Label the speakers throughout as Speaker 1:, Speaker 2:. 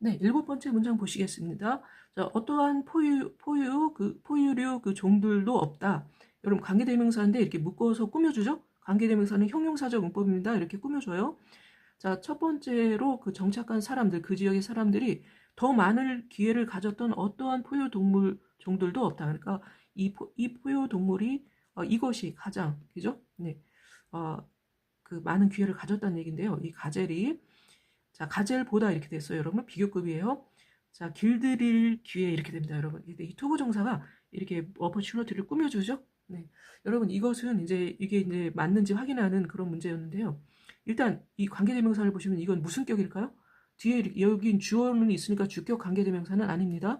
Speaker 1: 네, 일곱 번째 문장 보시겠습니다. 자, 어떠한 포유, 포유, 그, 포유류 그 종들도 없다. 여러분, 관계대명사인데 이렇게 묶어서 꾸며주죠? 관계대명사는 형용사적 문법입니다. 이렇게 꾸며줘요. 자, 첫 번째로 그 정착한 사람들, 그 지역의 사람들이 더 많은 기회를 가졌던 어떠한 포유 동물 종들도 없다. 그러니까 이, 포, 이 포유 동물이 어, 이것이 가장, 그죠? 네. 어, 그 많은 기회를 가졌다는 얘기인데요. 이 가젤이 자, 가젤 보다 이렇게 됐어요. 여러분 비교급이에요. 자, 길들일 기회 이렇게 됩니다. 여러분. 이 투부정사가 이렇게 어퍼추너티를 꾸며주죠. 네. 여러분 이것은 이제 이게 이제 맞는지 확인하는 그런 문제였는데요. 일단 이 관계대명사를 보시면 이건 무슨 격일까요? 뒤에 여긴 주어는 있으니까 주격 관계대명사는 아닙니다.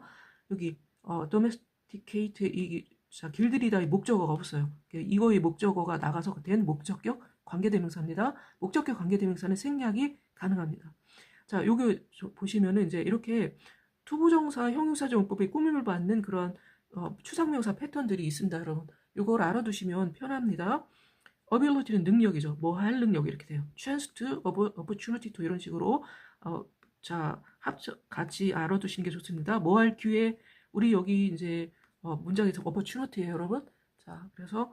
Speaker 1: 여기 어, domesticate 이 자, 길들이다의 목적어가 없어요. 이거의 목적어가 나가서 된 목적격 관계대명사입니다. 목적격 관계대명사는 생략이 가능합니다. 자, 저- 보시면은 이제 이렇게 투부정사 형용사적 문법의 꾸밈을 받는 그런 어, 추상명사 패턴들이 있습니다, 여러분. 요걸 알아두시면 편합니다. ability는 능력이죠. 뭐 할 능력 이렇게 돼요. chance to, opportunity to 이런 식으로 어, 자 합쳐 같이 알아두시는 게 좋습니다. 뭐 할 기회 우리 여기 이제 어, 문장에서 opportunity예요, 여러분. 자 그래서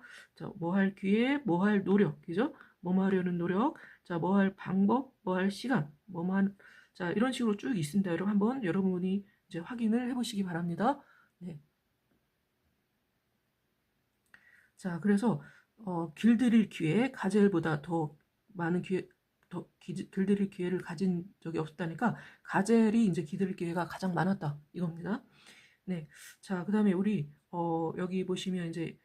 Speaker 1: 뭐할 기회, 뭐 할 노력, 그죠? 뭐 하려는 노력, 자 뭐 할 방법, 뭐 할 시간, 뭐만 자 이런 식으로 쭉 있습니다. 여러분 한번 여러분이 이제 확인을 해 보시기 바랍니다. 네. 자 그래서 어, 길들일 기회, 가젤보다 더 많은 기회, 더 기, 길들일 기회를 가진 적이 없었다니까 가젤이 이제 길들일 기회가 가장 많았다 이겁니다. 네, 자 그다음에 우리 어, 여기 보시면 이제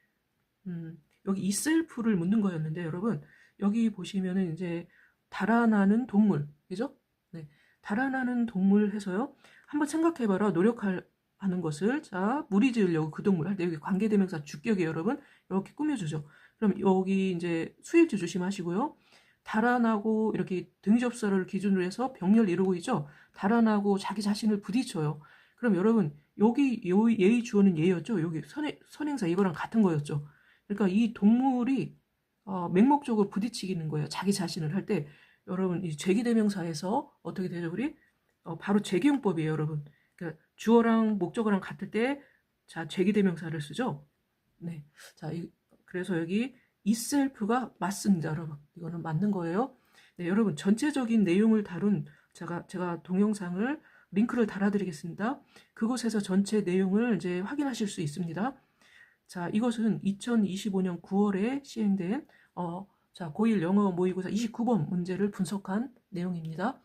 Speaker 1: 음, 여기 이셀프를 묻는 거였는데 여러분 여기 보시면은 이제 달아나는 동물, 그죠? 네, 달아나는 동물 해서요. 한번 생각해봐라 노력할 하는 것을 자 무리 지으려고 그 동물 할 때 여기 관계대명사 주격이 여러분 이렇게 꾸며주죠. 그럼 여기 이제 수일주 조심하시고요. 달아나고 이렇게 등접사를 기준으로 해서 병렬 이루고 있죠. 달아나고 자기 자신을 부딪혀요. 그럼 여러분 여기 요 예의 주어는 예였죠. 여기 선행, 선행사 이거랑 같은 거였죠. 그러니까 이 동물이 어, 맹목적으로 부딪히기는 거예요. 자기 자신을 할 때 여러분 이 죄기대명사에서 어떻게 되죠 우리? 어, 바로 죄기용법이에요 여러분. 그러니까 주어랑 목적어랑 같을 때자 죄기대명사를 쓰죠. 네, 자 이, 그래서 여기 이셀프가 맞습니다, 여러분. 이거는 맞는 거예요. 네, 여러분 전체적인 내용을 다룬 제가 제가 동영상을 링크를 달아드리겠습니다. 그곳에서 전체 내용을 이제 확인하실 수 있습니다. 자, 이것은 2025년 9월에 시행된 어, 자, 고1 영어 모의고사 29번 문제를 분석한 내용입니다.